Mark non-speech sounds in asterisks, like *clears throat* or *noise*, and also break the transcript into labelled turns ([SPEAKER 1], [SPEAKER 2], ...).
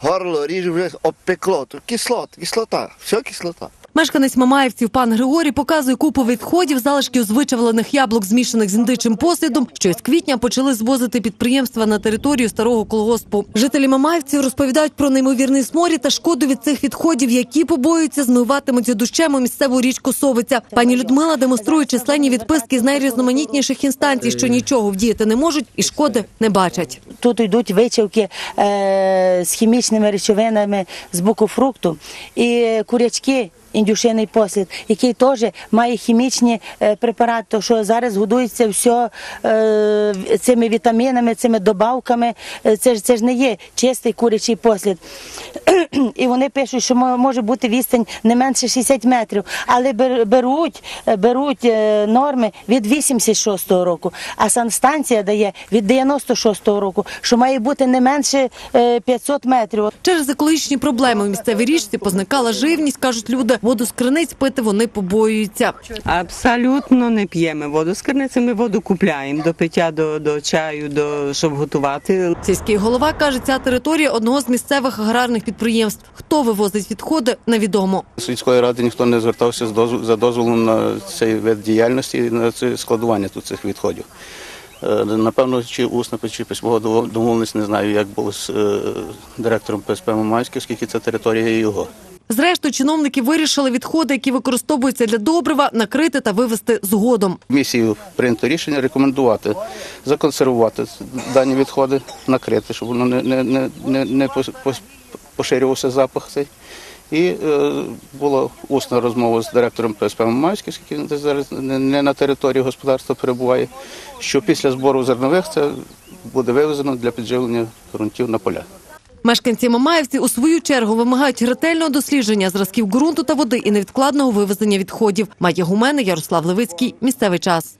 [SPEAKER 1] горло ріже вже обпекло. То кислота, кислота, все кислота.
[SPEAKER 2] Мешканець Мамаївців пан Григорій показує купу відходів, залишків з вичавлених яблук, змішаних з індичим послідом, що із квітня почали звозити підприємства на територію старого колгоспу. Жителі Мамаївців розповідають про неймовірний сморід та шкоду від цих відходів, які побоюються змиватимуться дощем у місцеву річку Совиця. Пані Людмила демонструє численні відписки з найрізноманітніших інстанцій, що нічого вдіяти не можуть і шкоди не бачать.
[SPEAKER 3] Тут йдуть вичавки е, з хімічними речовинами з боку фрукту і курячки. Індюшиний послід, який теж має хімічні е, препарати, то що зараз годується все е, цими вітамінами, цими добавками. Е, Це ж це ж не є чистий курячий послід. *clears throat* І вони пишуть, що може бути відстань не менше 60 метрів, але беруть, беруть норми від 86-го року, а санстанція дає від 96-го року, що має бути не менше е, 500 метрів.
[SPEAKER 2] Через екологічні проблеми в місцевій річці позникала живність, кажуть люди. Воду з криниць пити вони побоюються.
[SPEAKER 4] Абсолютно не п'ємо воду з криниці. Ми воду купляємо до пиття, до, до чаю, до щоб готувати.
[SPEAKER 2] Сільський голова каже, ця територія одного з місцевих аграрних підприємств. Хто вивозить відходи, невідомо.
[SPEAKER 5] З сільської ради ніхто не звертався з дозвол- за дозволом на цей вид діяльності і на це складування тут цих відходів. Е, Напевно, чи усно, чи письмова домовленість, не знаю, як було з е, директором ПСП Мамайський, оскільки це територія його.
[SPEAKER 2] Зрештою, чиновники вирішили відходи, які використовуються для добрива, накрити та вивезти згодом.
[SPEAKER 5] Місією прийнято рішення рекомендувати законсервувати дані відходи, накрити, щоб воно не, не, не, не, не поширювався запах цей. І е, була усна розмова з директором ПСП Мамайський, який зараз не, на території господарства перебуває, що після збору зернових це буде вивезено для підживлення ґрунтів на поля.
[SPEAKER 2] Мешканці Мамаївці у свою чергу вимагають ретельного дослідження зразків ґрунту та води і невідкладного вивезення відходів. Має гумени Ярослав Левицький. Місцевий час.